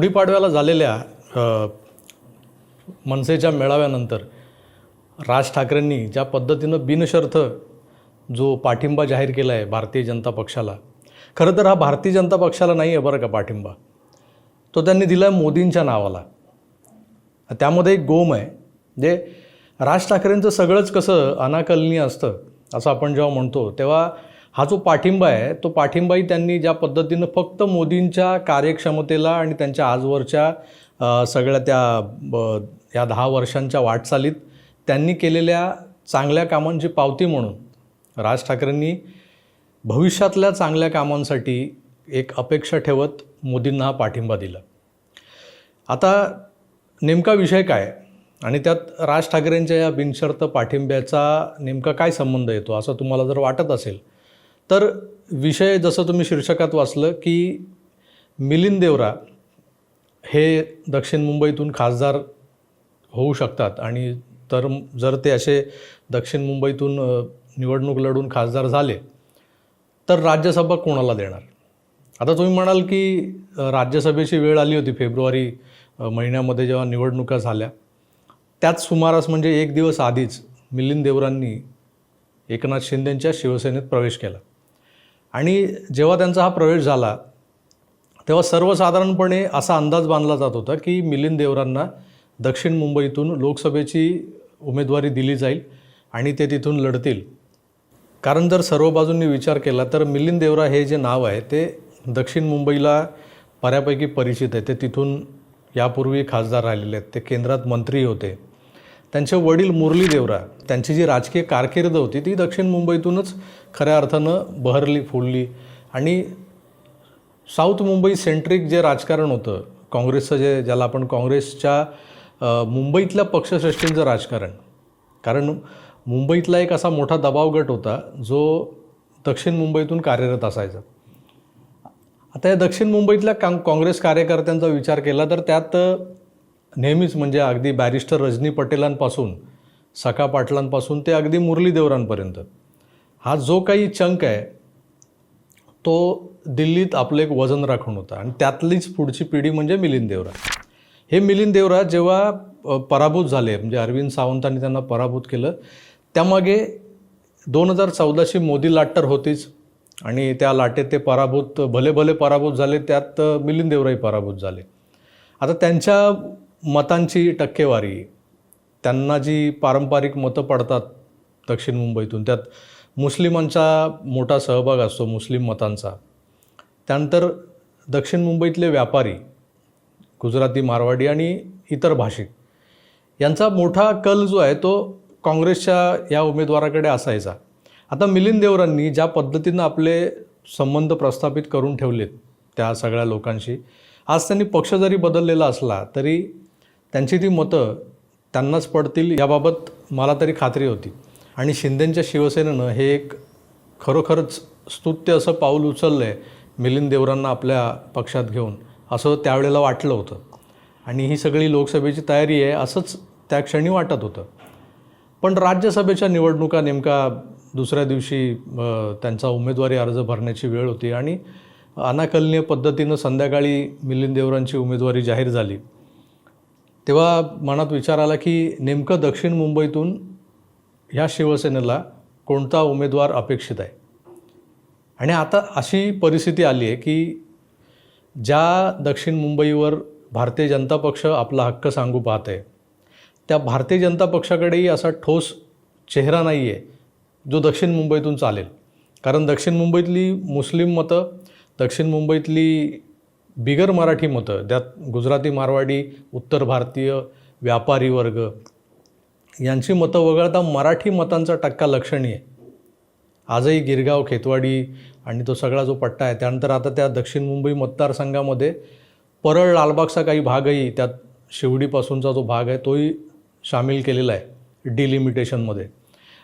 गुढीपाडव्याला झालेल्या मनसेच्या मेळाव्यानंतर राज ठाकरेंनी ज्या पद्धतीनं बिनशर्त जो पाठिंबा जाहीर केला आहे भारतीय जनता पक्षाला खरं तर हा भारतीय जनता पक्षाला नाही आहे बरं का पाठिंबा. तो त्यांनी दिला आहे मोदींच्या नावाला. त्यामध्ये एक गोम आहे जे राज ठाकरेंचं सगळंच कसं अनाकलनीय असतं असं आपण जेव्हा म्हणतो तेव्हा हा जो पाठिंबा आहे तो पाठिंबाही त्यांनी ज्या पद्धतीनं फक्त मोदींच्या कार्यक्षमतेला आणि त्यांच्या आजवरच्या सगळ्या त्या ब, या दहा वर्षांच्या वाटचालीत त्यांनी केलेल्या चांगल्या कामांची पावती म्हणून राज ठाकरेंनी भविष्यातल्या चांगल्या कामांसाठी एक अपेक्षा ठेवत मोदींना हा पाठिंबा दिला. आता नेमका विषय काय? आणि त्यात राज ठाकरेंच्या या बिनशर्त पाठिंब्याचा नेमका काय संबंध येतो? असं तुम्हाला जर वाटत असेल तर विषय जसं तुम्ही शीर्षकात वाचलं की मिलिंद देवरा हे दक्षिण मुंबईतून खासदार होऊ शकतात. आणि तर जर ते असे दक्षिण मुंबईतून निवडणूक लढून खासदार झाले तर राज्यसभा कोणाला देणार? आता तुम्ही म्हणाल की राज्यसभेची वेळ आली होती फेब्रुवारी महिन्यामध्ये जेव्हा निवडणुका झाल्या. त्याच सुमारास म्हणजे एक दिवस आधीच मिलिंद देवरांनी एकनाथ शिंदेंच्या शिवसेनेत प्रवेश केला. आणि जेव्हा त्यांचा हा प्रवेश झाला तेव्हा सर्वसाधारणपणे असा अंदाज बांधला जात होता की मिलिंद देवरांना दक्षिण मुंबईतून लोकसभेची उमेदवारी दिली जाईल आणि ते तिथून लढतील. कारण जर सर्व बाजूंनी विचार केला तर मिलिंद देवरा हे जे नाव आहे ते दक्षिण मुंबईला बऱ्यापैकी परिचित आहे. ते तिथून यापूर्वी खासदार राहिलेले आहेत. ते केंद्रात मंत्री होते. त्यांचे वडील मुरली देवरा त्यांची जी राजकीय कारकीर्द होती ती दक्षिण मुंबईतूनच खऱ्या अर्थानं बहरली फुलली आणि साऊथ मुंबई सेंट्रिक जे राजकारण होतं काँग्रेसचं जे ज्याला आपण काँग्रेसच्या मुंबईतल्या पक्षश्रेष्ठींचं राजकारण. कारण मुंबईतला एक असा मोठा दबाव गट होता जो दक्षिण मुंबईतून कार्यरत असायचा. आता या दक्षिण मुंबईतल्या का काँग्रेस कार्यकर्त्यांचा विचार केला तर त्यात नेहमीच म्हणजे अगदी बॅरिस्टर रजनी पटेलांपासून सखा पाटलांपासून ते अगदी मुरली देवरांपर्यंत हा जो काही चंक आहे तो दिल्लीत आपलं एक वजन राखून होता. आणि त्यातलीच पुढची पिढी म्हणजे मिलिंद देवराज हे मिलिंद देवराज जेव्हा पराभूत झाले म्हणजे अरविंद सावंतांनी त्यांना पराभूत केलं त्यामागे दोन हजार चौदाशी मोदी लाट तर होतीच. आणि त्या लाटेत ते पराभूत भले भले पराभूत झाले त्यात मिलिंद देवराही पराभूत झाले. आता त्यांच्या मतांची टक्केवारी त्यांना जी पारंपरिक मतं पडतात दक्षिण मुंबईतून त्यात मुस्लिमांचा मोठा सहभाग असतो मुस्लिम मतांचा. त्यानंतर दक्षिण मुंबईतले व्यापारी गुजराती मारवाडी आणि इतर भाषिक यांचा मोठा कल जो आहे तो काँग्रेसच्या या उमेदवाराकडे असायचा. आता मिलिंद देवरांनी ज्या पद्धतीनं आपले संबंध प्रस्थापित करून ठेवलेत त्या सगळ्या लोकांशी आज त्यांनी पक्ष जरी बदललेला असला तरी त्यांची ती मतं त्यांनाच पडतील याबाबत मला तरी खात्री होती. आणि शिंदेंच्या शिवसेनेनं हे एक खरोखरच स्तुत्य असं पाऊल उचललं आहे मिलिंद देवरांना आपल्या पक्षात घेऊन. असं त्यावेळेला वाटलं होतं. आणि ही सगळी लोकसभेची तयारी आहे असंच त्या क्षणी वाटत होतं. पण राज्यसभेच्या निवडणुका नेमका दुसऱ्या दिवशी त्यांचा उमेदवारी अर्ज भरण्याची वेळ होती आणि अनाकलनीय पद्धतीनं संध्याकाळी मिलिंद देवरांची उमेदवारी जाहीर झाली. तेव्हा मनात विचार आला की नेमकं दक्षिण मुंबईतून ह्या शिवसेनेला कोणता उमेदवार अपेक्षित आहे? आणि आता अशी परिस्थिती आली आहे की ज्या दक्षिण मुंबईवर भारतीय जनता पक्ष आपला हक्क सांगू पाहत आहे त्या भारतीय जनता पक्षाकडेही असा ठोस चेहरा नाही आहे जो दक्षिण मुंबईतून चालेल. कारण दक्षिण मुंबईतली मुस्लिम मतं दक्षिण मुंबईतली बिगर मराठी मतं त्यात गुजराती मारवाडी उत्तर भारतीय व्यापारी वर्ग यांची मतं वगळता मराठी मतांचा टक्का लक्षणीय. आजही गिरगाव खेतवाडी आणि तो सगळा जो पट्टा आहे त्यानंतर आता त्या दक्षिण मुंबई मतदारसंघामध्ये परळ लालबागचा काही भागही त्यात शिवडीपासूनचा जो भाग आहे तोही सामील केलेला आहे डिलिमिटेशनमध्ये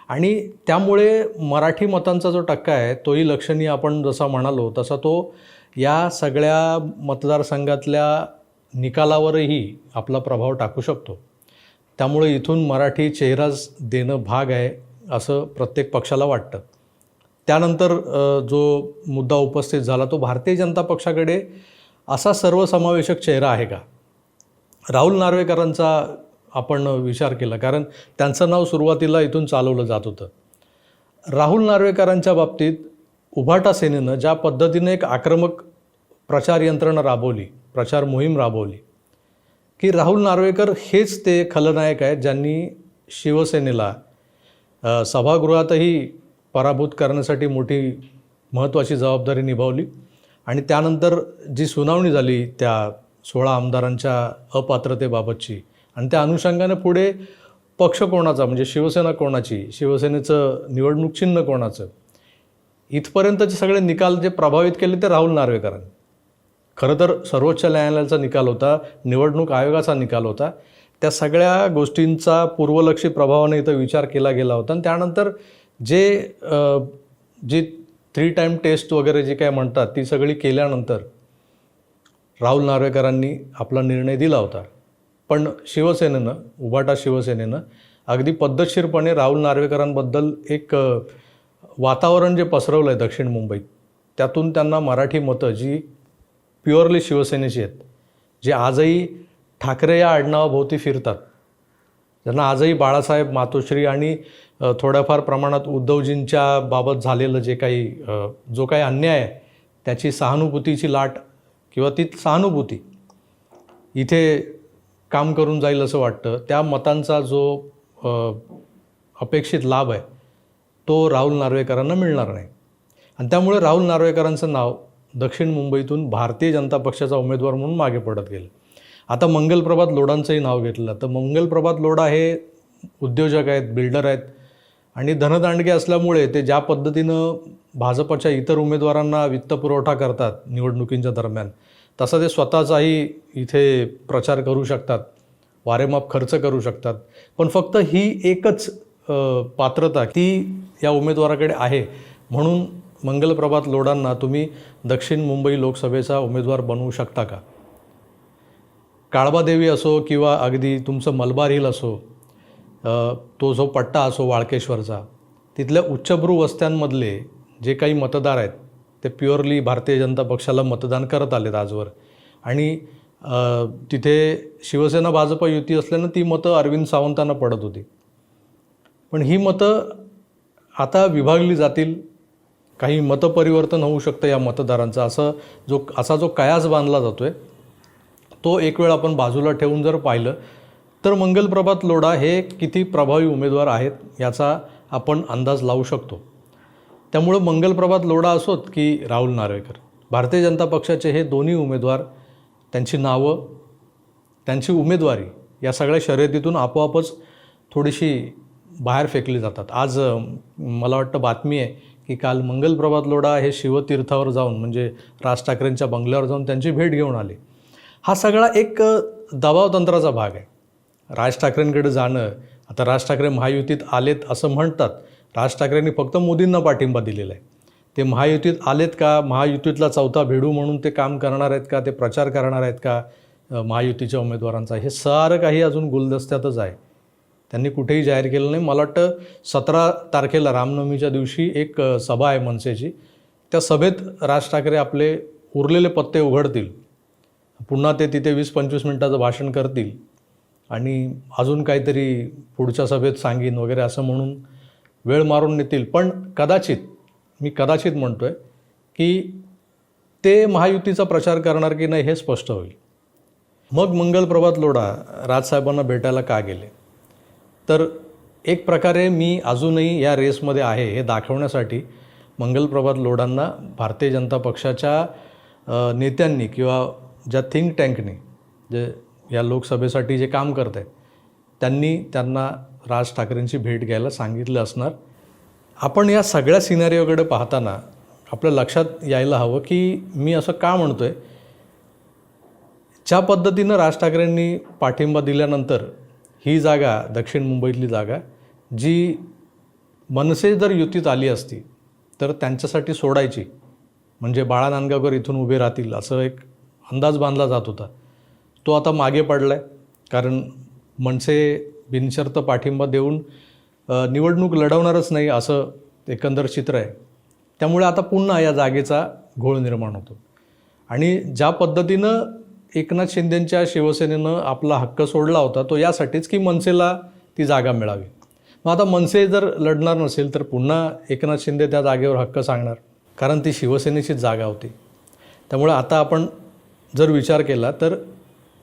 आणि त्यामुळे मराठी मतांचा जो टक्का आहे तोही लक्षणीय आपण जसा म्हणालो तसा तो या सगळ्या मतदारसंघातल्या निकालावरही आपला प्रभाव टाकू शकतो. त्यामुळे इथून मराठी चेहराच देणं भाग आहे असं प्रत्येक पक्षाला वाटतं. त्यानंतर जो मुद्दा उपस्थित झाला तो भारतीय जनता पक्षाकडे असा सर्वसमावेशक चेहरा आहे का? राहुल नार्वेकरांचा आपण विचार केला कारण त्यांचं नाव सुरुवातीला इथून चालवलं जात होतं. राहुल नार्वेकरांच्या बाबतीत उभाटा सेनेनं ज्या पद्धतीने एक आक्रमक प्रचार यंत्रणा राबवली प्रचार मोहीम राबवली की राहुल नार्वेकर हेच ते खलनायक आहेत ज्यांनी शिवसेनेला सभागृहातही पराभूत करण्यासाठी मोठी महत्त्वाची जबाबदारी निभावली. आणि त्यानंतर जी सुनावणी झाली त्या सोळा आमदारांच्या अपात्रतेबाबतची आणि त्या अनुषंगाने पुढे पक्ष कोणाचा म्हणजे शिवसेना कोणाची शिवसेनेचं निवडणूक चिन्ह कोणाचं इथपर्यंतचे सगळे निकाल जे प्रभावित केले ते राहुल नार्वेकरांनी. खरं तर सर्वोच्च न्यायालयाचा निकाल होता निवडणूक आयोगाचा निकाल होता. त्या सगळ्या गोष्टींचा पूर्वलक्षी प्रभावाने इथं विचार केला गेला होता. आणि त्यानंतर जे जी थ्री टाईम टेस्ट वगैरे जी काय म्हणतात ती सगळी केल्यानंतर राहुल नार्वेकरांनी आपला निर्णय दिला होता. पण शिवसेनेनं उभाटा शिवसेनेनं अगदी पद्धतशीरपणे राहुल नार्वेकरांबद्दल एक वातावरण जे पसरवलं आहे दक्षिण मुंबईत त्यातून त्यांना मराठी मतं जी प्युअरली शिवसेनेची आहेत जे आजही ठाकरे या आडनावाभोवती फिरतात. ज्यांना आजही बाळासाहेब मातोश्री आणि थोड्याफार प्रमाणात उद्धवजींच्या बाबत झालेलं जे काही जो काही अन्याय आहे त्याची सहानुभूतीची लाट किंवा ती सहानुभूती इथे काम करून जाईल असं वाटतं. त्या मतांचा जो अपेक्षित लाभ आहे तो राहुल नार्वेकरांना मिळणार नाही. आणि त्यामुळे राहुल नार्वेकरांचं नाव दक्षिण मुंबईतून भारतीय जनता पक्षाचा उमेदवार म्हणून मागे पडत गेले. आता मंगलप्रभात लोडांचंही नाव घेतलं. तर मंगलप्रभात लोडा हे उद्योजक आहेत बिल्डर आहेत आणि धनदांडगे असल्यामुळे ते ज्या पद्धतीनं भाजपच्या इतर उमेदवारांना वित्तपुरवठा करतात निवडणुकींच्या दरम्यान तसा ते स्वतःचाही इथे प्रचार करू शकतात वारेमाप खर्च करू शकतात. पण फक्त ही एकच पात्रता ती या उमेदवाराकडे आहे. म्हणून मंगलप्रभात लोडांना तुम्ही दक्षिण मुंबई लोकसभेचा उमेदवार बनवू शकता का? काळबादेवी असो किंवा अगदी तुमचं मलबार हिल असो तो जो पट्टा असो वाळकेश्वरचा तिथल्या उच्चभ्रू वस्त्यांमधले जे काही मतदार आहेत ते प्युअरली भारतीय जनता पक्षाला मतदान करत आलेत आजवर. आणि तिथे शिवसेना भाजप युती असल्यानं ती मतं अरविंद सावंतांना पडत होती. पण ही मतं आता विभागली जातील काही मतपरिवर्तन होऊ शकतं या मतदारांचं. असं जो असा जो कयास बांधला जातो आहे तो एक वेळ आपण बाजूला ठेवून जर पाहिलं तर मंगलप्रभात लोढा हे किती प्रभावी उमेदवार आहेत याचा आपण अंदाज लावू शकतो. त्यामुळं मंगलप्रभात लोढा असोत की राहुल नार्वेकर. भारतीय जनता पक्षाचे हे दोन्ही उमेदवार त्यांची नावं त्यांची उमेदवारी या सगळ्या शर्यतीतून आपोआपच थोडीशी बाहेर फेकली जातात. आज मला वाटतं बातमी आहे की काल मंगलप्रभात लोढा हे शिवतीर्थावर जाऊन म्हणजे राज ठाकरेंच्या बंगल्यावर जाऊन त्यांची भेट घेऊन आले. हा सगळा एक दबाव दबावतंत्राचा भाग आहे. राज ठाकरेंकडे जाणं आता राज ठाकरे महायुतीत आलेत असं म्हणतात. राज ठाकरेंनी फक्त मोदींना पाठिंबा दिलेला आहे. ते महायुतीत आलेत का? महायुतीतला चौथा भेडू म्हणून ते काम करणार आहेत का? ते प्रचार करणार आहेत का? महायुतीच्या उमेदवारांचा. हे सारं काही अजून गुलदस्त्यातच आहे. त्यांनी कुठेही जाहीर केलं नाही. मला वाटतं सतरा तारखेला रामनवमीच्या दिवशी एक सभा आहे मनसेची. त्या सभेत राज ठाकरे आपले उरलेले पत्ते उघडतील. पुन्हा ते तिथे वीस पंचवीस मिनटाचं भाषण करतील. आणि अजून काहीतरी पुढच्या सभेत सांगीन वगैरे असं म्हणून वेळ मारून नेतील. पण कदाचित मी कदाचित म्हणतो आहे की ते महायुतीचा प्रचार करणार की नाही हे स्पष्ट होईल. मग मंगल प्रभात लोढा राजसाहेबांना भेटायला का गेले? तर एक प्रकारे मी अजूनही या रेसमध्ये आहे हे दाखवण्यासाठी मंगलप्रभात लोढांना भारतीय जनता पक्षाच्या नेत्यांनी किंवा ज्या थिंक टँकने जे या लोकसभेसाठी जे काम करत आहेत त्यांनी त्यांना राज ठाकरेंची भेट घ्यायला सांगितलं असणार. आपण या सगळ्या सिनारिओकडे पाहताना आपल्या लक्षात यायला हवं की मी असं का म्हणतो आहे ज्या पद्धतीनं राज ठाकरेंनी पाठिंबा दिल्यानंतर ही जागा दक्षिण मुंबईतली जागा जी मनसे जर युतीत आली असती तर त्यांच्यासाठी सोडायची. म्हणजे बाळा नांदगावकर इथून उभे राहतील असं एक अंदाज बांधला जात होता. तो आता मागे पडला आहे कारण मनसे बिनशर्त पाठिंबा देऊन निवडणूक लढवणारच नाही असं एकंदर चित्र आहे. त्यामुळे आता पुन्हा या जागेचा घोळ निर्माण होतो. आणि ज्या पद्धतीनं एकनाथ शिंदेंच्या शिवसेनेनं आपला हक्क सोडला होता तो यासाठीच की मनसेला ती जागा मिळावी? मग आता मनसे जर लढणार नसेल तर पुन्हा एकनाथ शिंदे त्या जागेवर हक्क सांगणार कारण ती शिवसेनेचीच जागा होती. त्यामुळे आता आपण जर विचार केला तर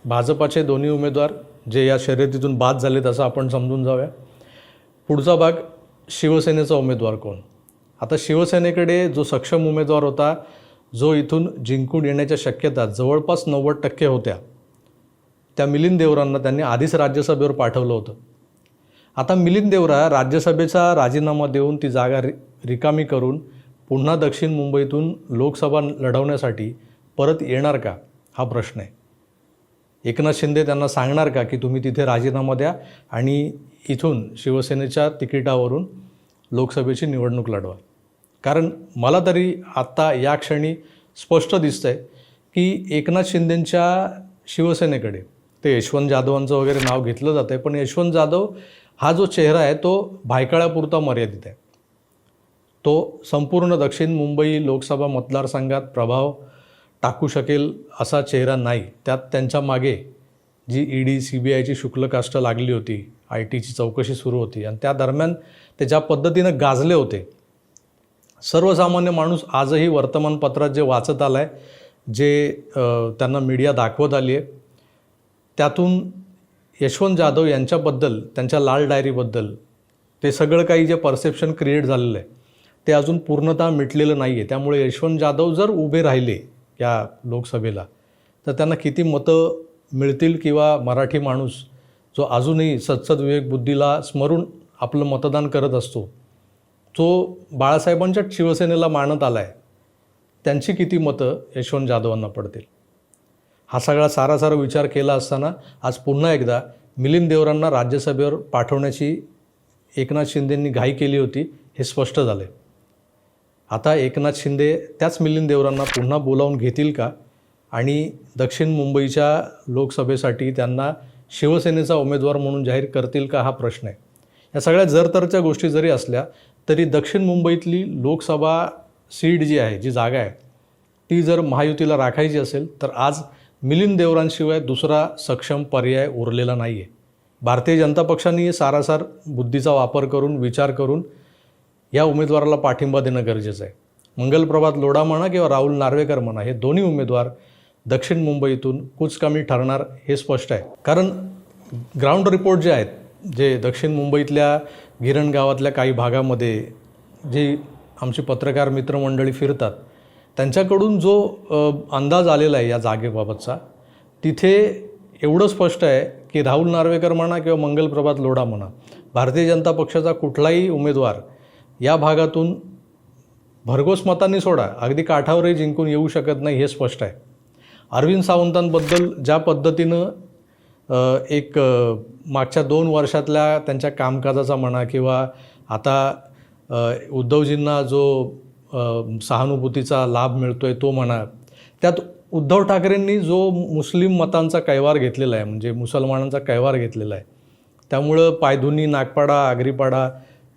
भाजपाचे दोन्ही उमेदवार जे या शर्यतीतून बाद झालेत असं आपण समजून जाऊया. पुढचा भाग शिवसेनेचा उमेदवार कोण? आता शिवसेनेकडे जो सक्षम उमेदवार होता जो इथून जिंकून येण्याच्या शक्यता जवळपास नव्वद टक्के होत्या. त्या मिलिंद देवरांना त्यांनी आधीच राज्यसभेवर पाठवलं होतं. आता मिलिंद देवरा राज्यसभेचा राजीनामा देऊन ती जागा रि रिकामी करून पुन्हा दक्षिण मुंबईतून लोकसभा लढवण्यासाठी परत येणार का? हा प्रश्न आहे. एकनाथ शिंदे त्यांना सांगणार का की तुम्ही तिथे राजीनामा द्या आणि इथून शिवसेनेच्या तिकिटावरून लोकसभेची निवडणूक लढवा? कारण मला तरी आत्ता या क्षणी स्पष्ट दिसतं आहे की एकनाथ शिंदेंच्या शिवसेनेकडे ते यशवंत जाधवांचं वगैरे नाव घेतलं जातं आहे पण यशवंत जाधव हा जो चेहरा आहे तो भायकाळ्यापुरता मर्यादित आहे. तो संपूर्ण दक्षिण मुंबई लोकसभा मतदारसंघात प्रभाव टाकू शकेल असा चेहरा नाही. त्यात त्यांच्या मागे G E D C B आयची शुक्लकाष्ट लागली होती आय टीची चौकशी सुरू होती आणि त्या दरम्यान ते ज्या पद्धतीनं गाजले होते सर्वसामान्य माणूस आजही वर्तमानपत्रात जे वाचत आला आहे जे त्यांना मीडिया दाखवत आली आहे त्यातून यशवंत जाधव यांच्याबद्दल त्यांच्या लाल डायरीबद्दल ते सगळं काही जे परसेप्शन क्रिएट झालेलं आहे ते अजून पूर्णतः मिटलेलं नाही आहे त्यामुळे यशवंत जाधव जर उभे राहिले या लोकसभेला तर त्यांना किती मतं मिळतील किंवा मराठी माणूस जो अजूनही सत्सद विवेक बुद्धीला स्मरून आपलं मतदान करत असतो जो बाळासाहेबांच्या शिवसेनेला मानत आला आहे त्यांची किती मतं यशवंत जाधवांना पडतील? हा सगळा सारा सारा विचार केला असताना आज पुन्हा एकदा मिलिंद देवरांना राज्यसभेवर पाठवण्याची एकनाथ शिंदेंनी घाई केली होती हे स्पष्ट झाले. आता एकनाथ शिंदे त्याच मिलिंद देवरांना पुन्हा बोलावून घेतील का? आणि दक्षिण मुंबईच्या लोकसभेसाठी त्यांना शिवसेनेचा उमेदवार म्हणून जाहीर करतील का हा प्रश्न आहे. या सगळ्या जरतरच्या गोष्टी जरी असल्या तरी दक्षिण मुंबईतली लोकसभा सीट जी आहे जी जागा आहे ती जर महायुतीला राखायची असेल तर आज मिलिंद देवरांशिवाय दुसरा सक्षम पर्याय उरलेला नाही आहे भारतीय जनता पक्षाने सारासार बुद्धीचा वापर करून विचार करून या उमेदवाराला पाठिंबा देणं गरजेचं आहे. मंगलप्रभात लोढा म्हणा किंवा राहुल नार्वेकर म्हणा हे दोन्ही उमेदवार दक्षिण मुंबईतून कुचकामी ठरणार हे स्पष्ट आहे. कारण ग्राउंड रिपोर्ट जे आहेत जे दक्षिण मुंबईतल्या गिरण गावातल्या काही भागामध्ये जी आमची पत्रकार मित्रमंडळी फिरतात त्यांच्याकडून जो अंदाज आलेला आहे या जागेबाबतचा तिथे एवढं स्पष्ट आहे की राहुल नार्वेकर म्हणा किंवा मंगलप्रभात लोढा म्हणा भारतीय जनता पक्षाचा कुठलाही उमेदवार या भागातून भरघोस मतांनी सोडा अगदी काठावरही जिंकून येऊ शकत नाही हे स्पष्ट आहे. अरविंद सावंतांबद्दल ज्या पद्धतीनं एक मागच्या दोन वर्षातल्या त्यांच्या कामकाजाचा म्हणा किंवा आता उद्धवजींना जो सहानुभूतीचा लाभ मिळतो आहे तो म्हणा त्यात उद्धव ठाकरेंनी जो मुस्लिम मतांचा कैवार घेतलेला आहे म्हणजे मुसलमानांचा कैवार घेतलेला आहे त्यामुळं पायधुनी नागपाडा आगरीपाडा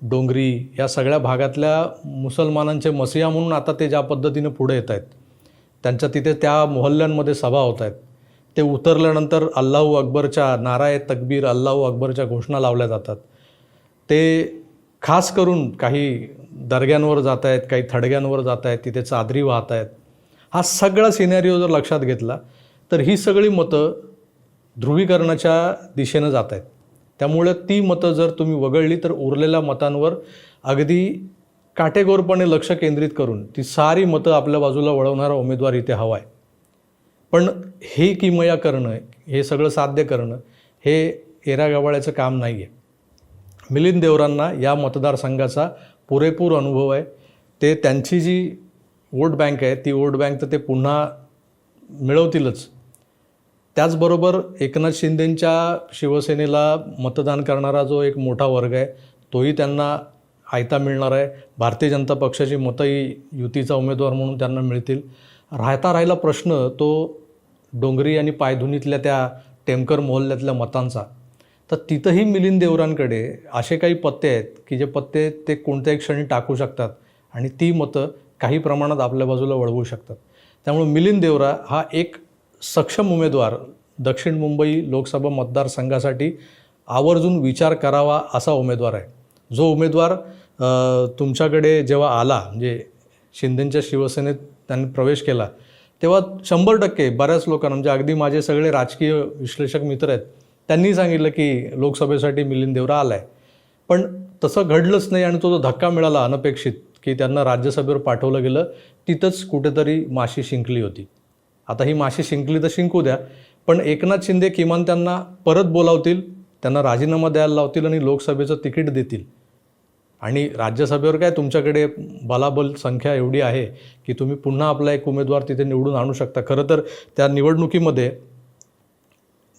डोंगरी या सगळ्या भागातल्या मुसलमानांचे मसिया म्हणून आता ते ज्या पद्धतीनं पुढे येत आहेत त्यांच्या तिथे त्या मोहल्ल्यांमध्ये सभा होत आहेत ते उतरल्यानंतर अल्लाहू अकबरच्या नाराय तकबीर अल्लाहू अकबरच्या घोषणा लावल्या जातात. ते खास करून काही दर्ग्यांवर जात आहेत काही थडग्यांवर जात आहेत तिथे चादरी वाहत आहेत हा सगळा सिनेरिओ जर लक्षात घेतला तर ही सगळी मतं ध्रुवीकरणाच्या दिशेनं जात आहेत त्यामुळे ती मतं जर तुम्ही वगळली तर उरलेल्या मतांवर अगदी काटेकोरपणे लक्ष केंद्रित करून ती सारी मतं आपल्या बाजूला वळवणारा उमेदवार इथे हवा आहे. पण हे किमया करणं हे सगळं साध्य करणं हे एरागावाळ्याचं काम नाही आहे मिलिंद देवरांना या मतदारसंघाचा पुरेपूर अनुभव आहे. ते त्यांची जी वोट बँक आहे ती वोट बँक तर ते पुन्हा मिळवतीलच. त्याचबरोबर एकनाथ शिंदेंच्या शिवसेनेला मतदान करणारा जो एक मोठा वर्ग आहे तोही त्यांना आयता मिळणार आहे. भारतीय जनता पक्षाची मतंही युतीचा उमेदवार म्हणून त्यांना मिळतील. राहता राहिला प्रश्न तो डोंगरी आणि पायधुनीतल्या त्या टेमकर मोहल्ल्यातल्या मतांचा. तर तिथंही मिलिंद देवरांकडे असे काही पत्ते आहेत की जे पत्ते ते कोणत्याही क्षणी टाकू शकतात आणि ती मतं काही प्रमाणात आपल्या बाजूला वळवू शकतात. त्यामुळे मिलिंद देवरा हा एक सक्षम उमेदवार दक्षिण मुंबई लोकसभा मतदारसंघासाठी आवर्जून विचार करावा असा उमेदवार आहे. जो उमेदवार तुमच्याकडे जेव्हा आला म्हणजे शिंदेंच्या शिवसेनेत त्यांनी प्रवेश केला. तेव्हा शंभर टक्के बऱ्याच लोकांना म्हणजे अगदी माझे सगळे राजकीय विश्लेषक मित्र आहेत त्यांनी सांगितलं की लोकसभेसाठी मिलिंद देवरा आला आहे पण तसं घडलंच नाही आणि तो जो धक्का मिळाला अनपेक्षित की त्यांना राज्यसभेवर पाठवलं गेलं तिथंच कुठेतरी माशी शिंकली होती. आता ही माशी शिंकली तर शिंकू द्या पण एकनाथ शिंदे किमान त्यांना परत बोलावतील त्यांना राजीनामा द्यायला लावतील आणि लोकसभेचं तिकीट देतील. आणि राज्यसभेवर काय तुमच्याकडे बलाबल संख्या एवढी आहे की तुम्ही पुन्हा आपला एक उमेदवार तिथे निवडून आणू शकता. खरं तर त्या निवडणुकीमध्ये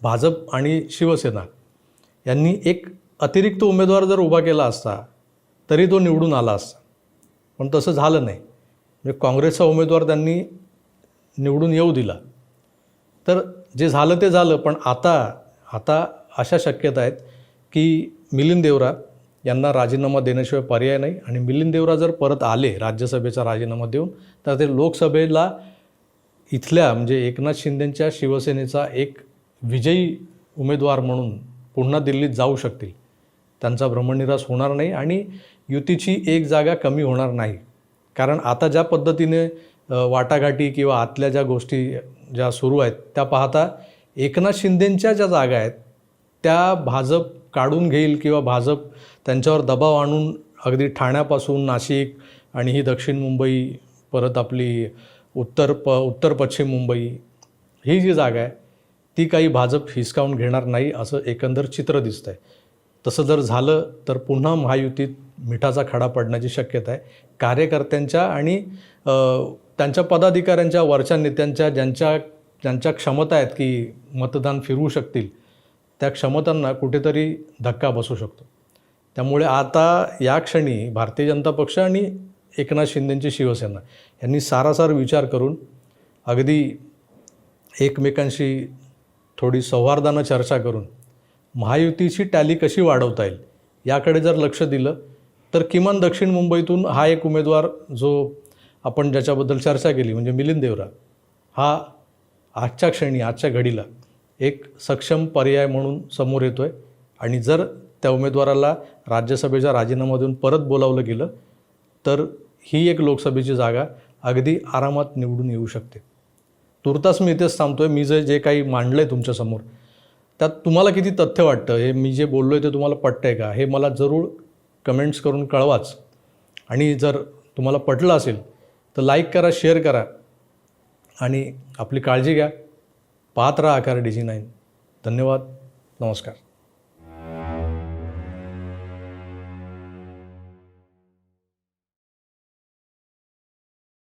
भाजप आणि शिवसेना यांनी एक अतिरिक्त उमेदवार जर उभा केला असता तरी तो निवडून आला असता. पण तसं झालं नाही. म्हणजे काँग्रेसचा उमेदवार त्यांनी निवडून येऊ दिला. तर जे झालं ते झालं पण आता आता अशा शक्यता आहेत की मिलिंद देवरा यांना राजीनामा देण्याशिवाय पर्याय नाही. आणि मिलिंद देवरा जर परत आले राज्यसभेचा राजीनामा देऊन तर ते लोकसभेला इथल्या म्हणजे एकनाथ शिंदेंच्या शिवसेनेचा एक विजयी उमेदवार म्हणून पुन्हा दिल्लीत जाऊ शकतील. त्यांचा भ्रमणनिरास होणार नाही आणि युतीची एक जागा कमी होणार नाही. कारण आता ज्या पद्धतीने वाटाघाटी किंवा आतल्या ज्या गोष्टी ज्या सुरू आहेत त्या पाहता एकनाथ शिंदेंच्या ज्या जागा आहेत त्या भाजप काढून घेईल किंवा भाजप त्यांच्यावर दबाव आणून अगदी ठाण्यापासून नाशिक आणि ही दक्षिण मुंबई परत आपली उत्तर प उत्तर पश्चिम मुंबई ही जी जागा आहे ती काही भाजप हिसकावून घेणार नाही असं एकंदर चित्र दिसतं आहे तसं जर झालं तर पुन्हा महायुतीत मिठाचा खडा पडण्याची शक्यता आहे. कार्यकर्त्यांच्या आणि त्यांच्या पदाधिकाऱ्यांच्या वरच्या नेत्यांच्या ज्यांच्या ज्यांच्या क्षमता आहेत की मतदान फिरवू शकतील त्या क्षमतांना कुठेतरी धक्का बसू शकतो. त्यामुळे आता या क्षणी भारतीय जनता पक्ष आणि एकनाथ शिंदेंची शिवसेना यांनी सारासार विचार करून अगदी एकमेकांशी थोडी सौहार्दानं चर्चा करून महायुतीची टॅली कशी वाढवता येईल याकडे जर लक्ष दिलं तर किमान दक्षिण मुंबईतून हा एक उमेदवार जो आपण ज्याच्याबद्दल चर्चा केली म्हणजे मिलिंद देवरा हा आजच्या क्षणी आजच्या घडीला एक सक्षम पर्याय म्हणून समोर येतो आहे आणि जर त्या उमेदवाराला राज्यसभेचा राजीनामा देऊन परत बोलावलं गेलं तर ही एक लोकसभेची जागा अगदी आरामात निवडून येऊ शकते. तुर्तास मी इथेच थांबतो आहे मी जे जे काही मांडलं आहे तुमच्यासमोर त्यात तुम्हाला किती तथ्य वाटतं? हे मी जे बोललो आहे ते तुम्हाला पटतं आहे का? हे मला जरूर कमेंट्स करून कळवाच. आणि जर तुम्हाला पटलं असेल तर लाईक करा शेअर करा. आणि आपली काळजी घ्या. पात्र आकार डी जी नाईन. धन्यवाद. नमस्कार.